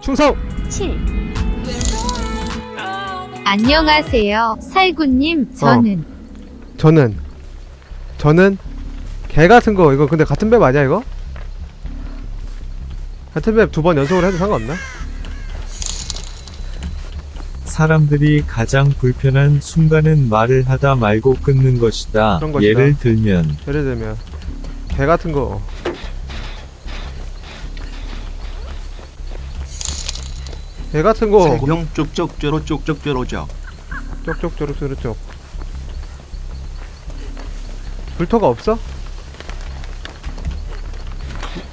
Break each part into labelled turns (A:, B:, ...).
A: 충성!
B: 7 안녕하세요. 살구님, 저는
A: 저는 저는 개 같은 거 이거 근데 같은 맵 아니야 이거? 같은 맵 두 번 연속으로 해도 상관없나?
C: 사람들이 가장 불편한 순간은 말을 하다 말고 끊는 것이다.
A: 그런 것이다.
C: 예를 들면
A: 예를 들면 개 같은 거개 같은 거
D: 세경 쭉쭉쭈로 쭉쭉쭈로죠.
A: 쪽쪽 쪼록 쪼록 쪽 불토가 없어?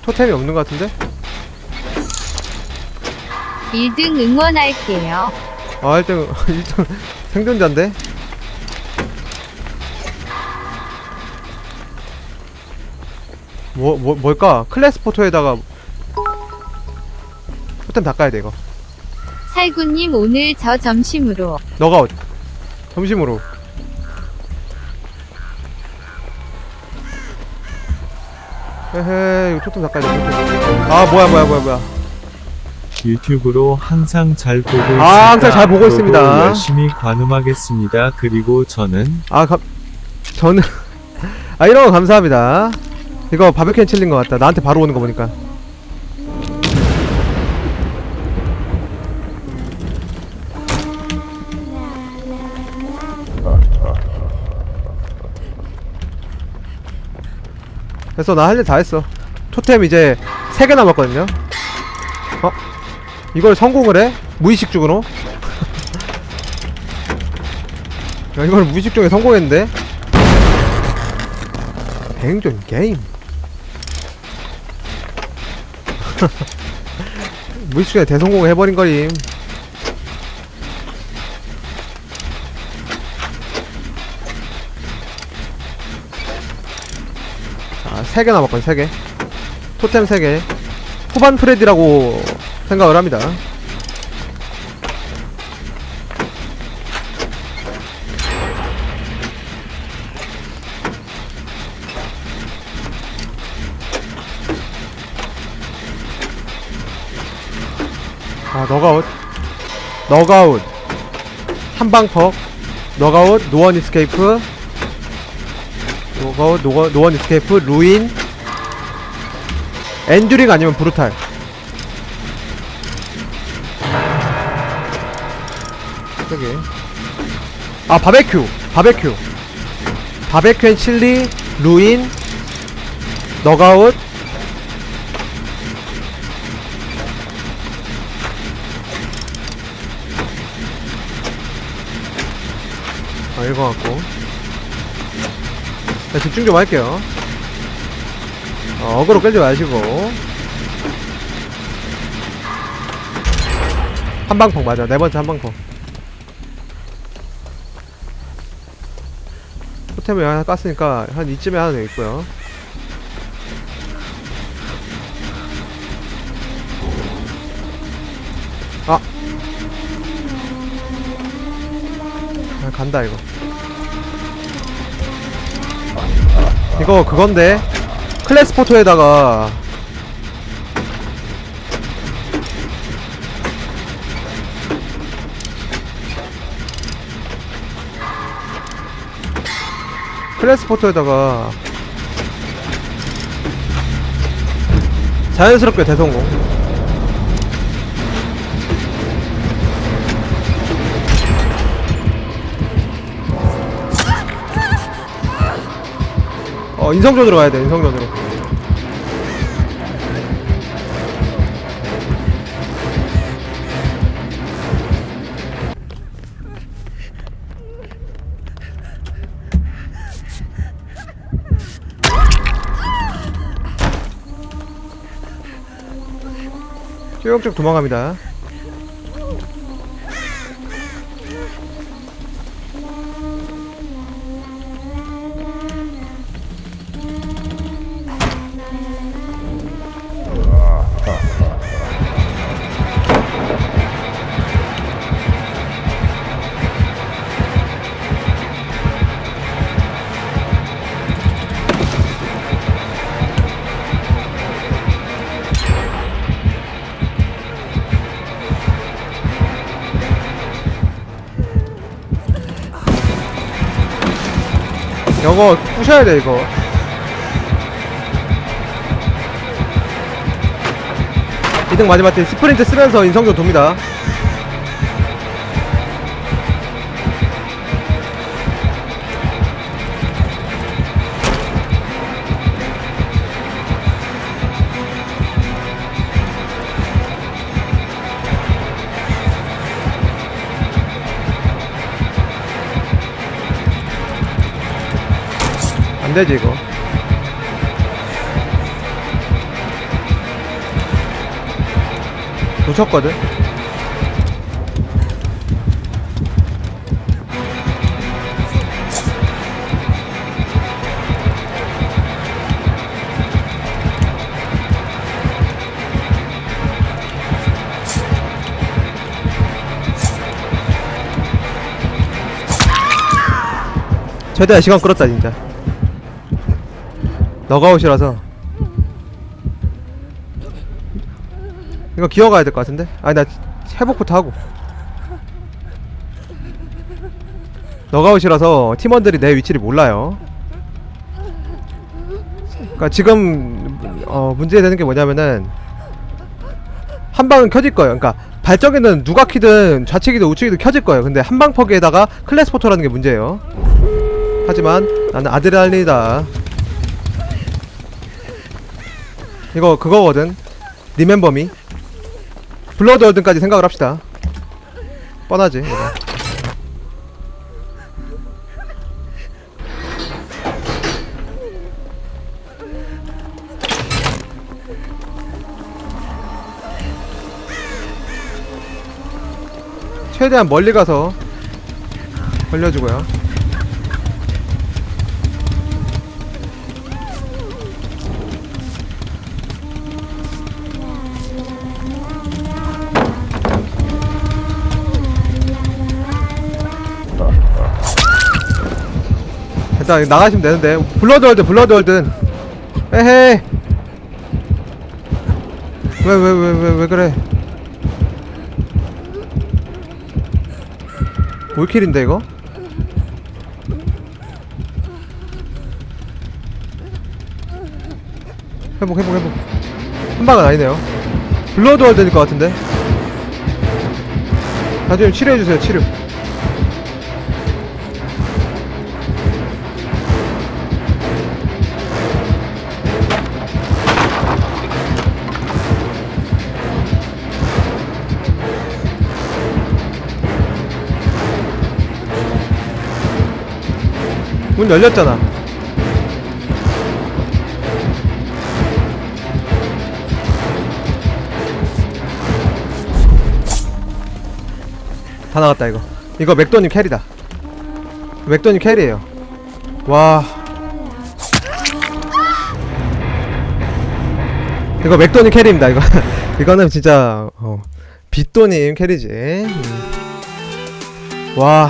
A: 토템이 없는 것 같은데?
B: 1등 응원할게요.
A: 아 1등 1등 생존자인데? 뭐, 뭐, 뭘까? 클래스 포토에다가 토템 닦아야 돼 이거
B: 살구님, 오늘 저 점심으로
A: 너가 어디? 점심으로 헤헤 이거 토템 닦아야 돼 토템 아 뭐야 뭐야 뭐야 뭐야
C: 유튜브로 항상 잘 보고 있습니다.
A: 아, 항상 잘 보고 있습니다.
C: 열심히 관음하겠습니다. 그리고 저는
A: 아, 감, 저는, 아, 이런 거 감사합니다. 이거 바베큐 칠린 것 같다. 나한테 바로 오는 거 보니까. 됐어, 나 할 일 다 했어. 토템 이제 3개 남았거든요. 어? 이걸 성공을 해? 무의식 중으로? 야, 이걸 무의식 중에 성공했는데? 행존 게임. 무의식 중에 대성공을 해버린 거임. 자, 3개 남았거든, 3개. 토템 3개. 후반 프레디라고 생각을 합니다. 아, 너가웃. 너가웃. 한방퍽. 너가웃, 노원 이스케이프. 너가웃, 노원, 노원 이스케이프, 루인. 엔듀링 아니면 브루탈. 저기. 아, 바베큐. 바베큐. 바베큐 앤 칠리, 루인, 너가웃, 아, 이거 같고. 자, 집중 좀 할게요. 어, 어그로 끌지 마시고. 한방펑 맞아. 네 번째 한방펑. 토템을 하나 깠으니까 한 이쯤에 하나 되겠고요. 아, 간다, 이거. 이거 그건데? 클래스 포토에다가. 클래스 포토에다가. 자연스럽게 대성공 어 인성전으로 가야 돼 인성전으로. 쭉쭉 도망갑니다 저거 부셔야 돼 이거. 이등 마지막 때 스프린트 쓰면서 인성조 돕니다 안 되지 이거. 놓쳤거든? 최대한 시간 끌었다 진짜 너가웃이라서. 이거 기어가야 될 것 같은데? 아니 나 회복부터 하고. 너가웃이라서 팀원들이 내 위치를 몰라요. 그니까 지금 어 문제되는 게 뭐냐면은 한 방은 켜질 거예요. 그니까 발정에는 누가 키든 좌측이든 우측이든 켜질 거예요. 근데 한방 퍼기에다가 클래스 포터라는 게 문제예요. 하지만 나는 아드레날린이다 이거 그거거든. 리멤버미. 블러드 월든까지 생각을 합시다. 뻔하지 이거. 최대한 멀리 가서 걸려주고요 일단 나가시면 되는데. 블러드 월드 블러드 월든 에헤이. 왜 왜 왜 왜 왜 그래? 올킬인데 이거? 회복 회복 회복. 한 방은 아니네요. 블러드 월드일 것 같은데. 나중에 치료해주세요 치료 문 열렸잖아. 다 나갔다 이거. 이거 맥도님 캐리다. 맥도님 캐리에요. 와. 이거 맥도님 캐리입니다. 이거 이거는 진짜 어, 빗도님 캐리지. 음. 와.